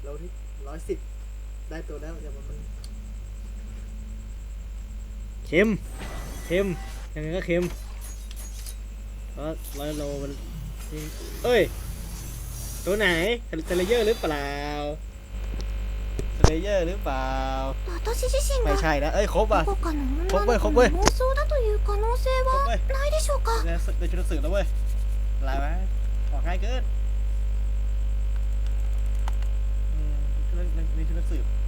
นี่ร้อยสิบได้ตัวแล้วแต่มันมัน เค็มเค็มยังไงก็เค็มเพราะร้อยโลมันเอ้ย ตัวไหนเทเลเยอร์หรือเปล่าเทเลเยอร์หรือเปล่า 私自身 ไม่ が ใช่นะ เอ้ยครบอ่ะ どこかの女ここへの子ここへの妄想だという可能性はないでしょうか ได้สึกได้ชุดหนังสือแล้วเว้ยอะไรวะออกง่ายเกิน อืมชุดนั